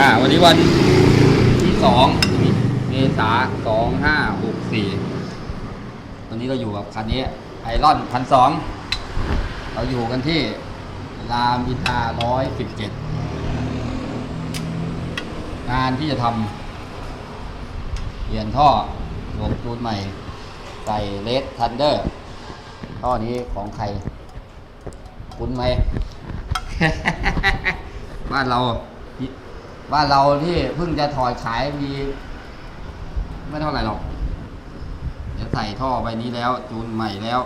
อ่า วันนี้วันที่สองเมษาสองห้าหกสี่ตอนนี้เราอยู่กับคันนี้ไอรอนพันสองเราอยู่กันที่รามอินทราร้อยสิบเจ็ดงานที่จะทำเปลี่ยนท่อรวมจูนใหม่ ใส่เลสทันเดอร์ท่อนี้ของใคร คุ้นไหม บ้านเรา บ้านเราที่เพิ่งจะถอดขายมี ไม่เท่าไหร่หรอกเดี๋ยวใส่ท่อไปนี้แล้ว จูนใหม่แล้ว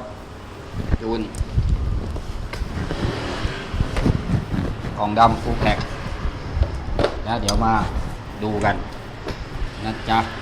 จูนกล่องดำฟูแพ็กแล้วเดี๋ยวมาดูกันนะจ๊ะ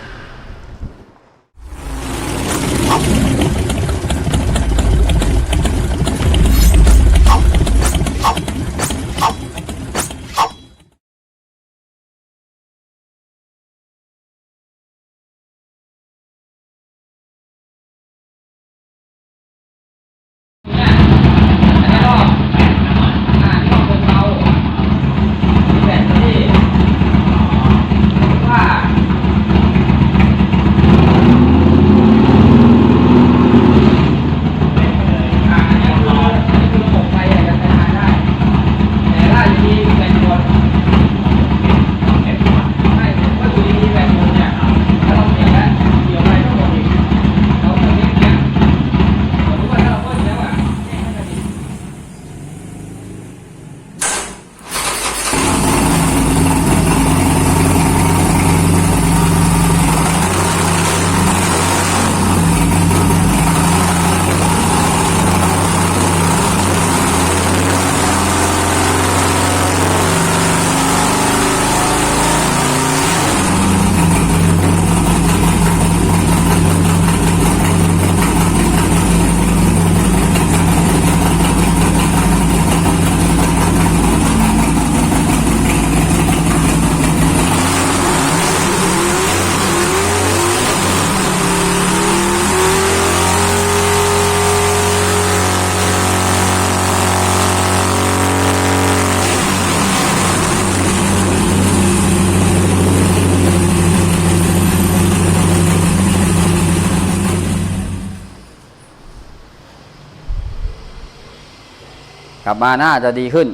ลับมาน่าจะดีขึ้น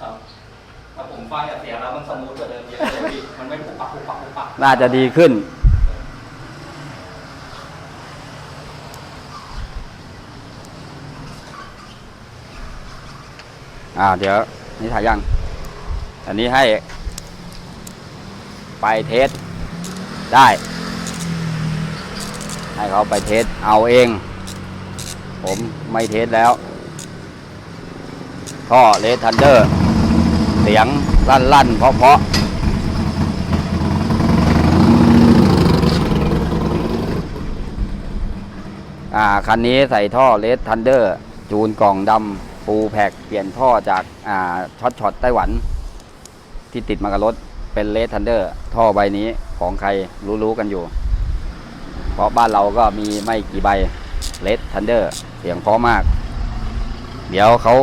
ครับถ้าผมไฟอะเสียแล้วมันสมูทกว่าเดิมเยอะเลยพี่มันไม่ปุกปักปุกปักปุกปักน่าจะดีขึ้น อ่าเดี๋ยวนี่ถ่ายยัง อันนี้ให้ ไปเทสได้ ให้เขาไปเทสเอาเอง ผมไม่เทสแล้ว ท่อเลทันเดอร์ เสียงลั่นลั่นๆเพาะเพาะๆอ่าคันนี้ใส่ท่อเลสทันเดอร์ จูนกล่องดำฟูแพกเปลี่ยนท่อจากอ่าช็อตช็อตไต้หวัน ที่ติดมากับรถเป็นเลสทันเดอร์ ท่อใบนี้ของใครรู้ๆกันอยู่ เพราะบ้านเราก็มีไม่กี่ใบเลสทันเดอร์ เสียงเพราะมาก เดี๋ยวเขา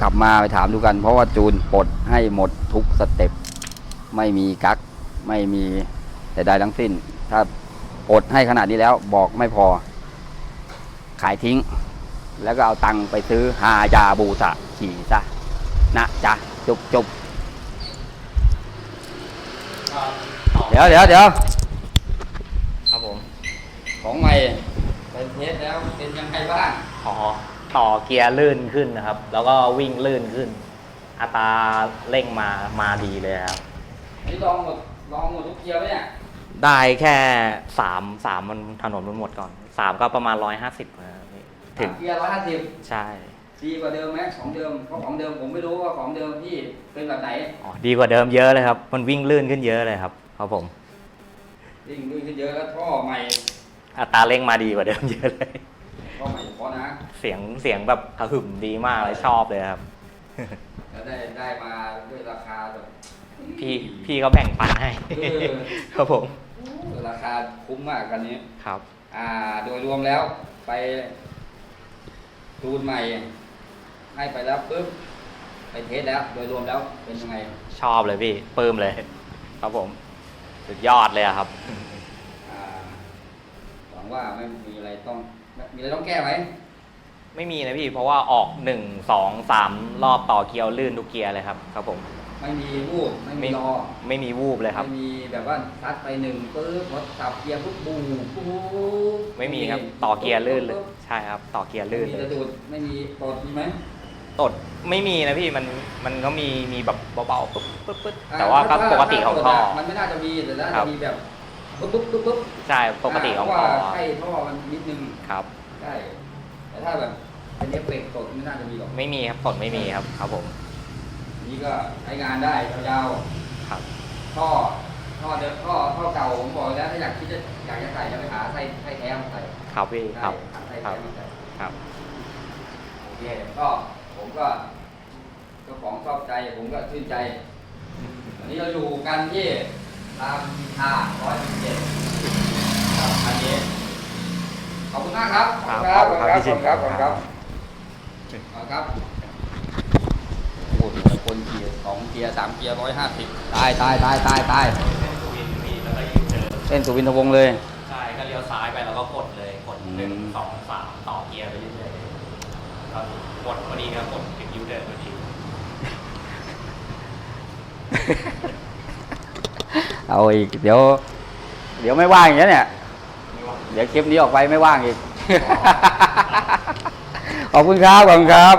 ขับมาไปถามดูกัน เพราะว่าจูนปลดให้หมดทุกสเต็ปไม่มีกักไม่มีใดๆทั้งสิ้น ถ้าปลดให้ขนาดนี้แล้วบอกไม่พอ ขายทิ้ง แล้วก็เอาตังค์ไปซื้อฮายาบูสะขี่ซะนะจ๊ะจุบจุบเดี๋ยวเดี๋ยวเดี๋ยวครับผม ของใหม่เป็นเทสแล้วเป็นยังไงบ้างขอ ต่อเกียร์ลื่นขึ้นนะครับ แล้วก็วิ่งลื่นขึ้น อัตราเร่งมามาดีเลยครับอันนี้ลองหมดลองหมดทุกเกียร์ไหมเนี่ยได้แค่สามสามมันถนนมันหมดก่อนสามก็ประมาณร้อยห้าสิบถึงเกียร์ร้อยห้าสิบใช่ ดีกว่าเดิมไหมของเดิมเพราะของเดิมผมไม่รู้ว่าของเดิมพี่เป็นแบบไหนอ๋อดีกว่าเดิมเยอะเลยครับ มันวิ่งลื่นขึ้นเยอะเลยครับครับผมยิ่งด้วยขึ้นเยอะแล้วท่อใหม่ อัตราเร่งมาดีกว่าเดิมเยอะเลยท่อใหม่ เพราะนะเสียงเสียงแบบกระหึ่มดีมากเลยชอบเลยครับ แล้วได้ได้มาด้วยราคาแบบพี่พี่เขาแบ่งปันให้ เออ ครับผมราคาคุ้มมากกันนี้ ครับ อ่า โดยรวมแล้วไปจูนใหม่ ให้ไปแล้วปุ๊บไปเทสแล้ว โดยรวมแล้วเป็นยังไง ชอบเลยพี่ปลื้มเลย ครับผม สุดยอดเลยอะครับ อ่าหวังว่าไม่มีอะไรต้องมีอะไรต้องแก้ไหม ไม่มีนะพี่ เพราะว่าออกหนึ่งสองสามรอบต่อเกียร์ลื่นทุกเกียร์เลยครับครับผม ไม่มีวูบไม่มีไม่รอไม่มีวูบเลยครับไม่มีแบบว่าซัดไปหนึ่งปื๊บพอสับเกียร์ปุ๊บบูปุ๊บไม่มีครับต่อเกียร์ลื่นเลยใช่ครับ ต่อเกียร์ลื่นไม่มีเลจะยดูดไม่มีตดมีไหมตดไม่มีนะพี่มันมันก็มีมีแบบเบาๆปึ๊บปึ๊บปึ๊บอ่แต่ว่าก็ถ้ปกติของท่อถ้าตดะมันไม่น่าจะมีแต่น่าครัจะบมีแบบปุ๊บปุ๊บปุ๊บปุ๊บใช่ปกติของเพราะท่อว่าใช่ท่อมันนิดนึงครับใช่ แต่ถ้าแบบอันนี้เป็กตดไม่น่าจะมีหรอกไม่มีครับสดไม่มีครับ ครับผม นี่ก็ใช้งานได้ยาวครับ ๆท่อท่อเดิมท่อท่อเก่าผมบอกแล้วถ้าอยากคิดจะอยากจะใส่จะไปหาใส่ไส้แท้มใส่ครับพี่ครับใส่แท้มาใส่ ครับ โอเคก็ผมก็เจ้าของชอบใจผมก็ชื่นใจวันนี้เราอยู่กันที่รามอินรา105 ขอบคุณมากครับครับขอบคุณครับครับพี่ชิขอบนคุณครับขอบคุณครับครับขอบคุณครับโอ้โหคนเกียร์สองเกียร์สามเกียร์ร้อยห้าสิบตายตายตายตายตายสุวินพี่แล้วก็ยูเทิร์นเส้นสุวินทวงศ์เลย ใช่ก็เลี้ยวซ้ายไปแล้วก็กดเลยกดอืมหนึ่งสองสามต่อเกียร์ไปเรื่อยๆครับกดพอดีครับกดถึงยูเทิร์นพอดีเอาอีกเดี๋ยว เดี๋ยวไม่ว่างอย่างเงี้ยเนี่ย เดี๋ยวคลิปนี้ออกไปไม่ว่างอีก ขอบคุณครับ ขอบคุณครับ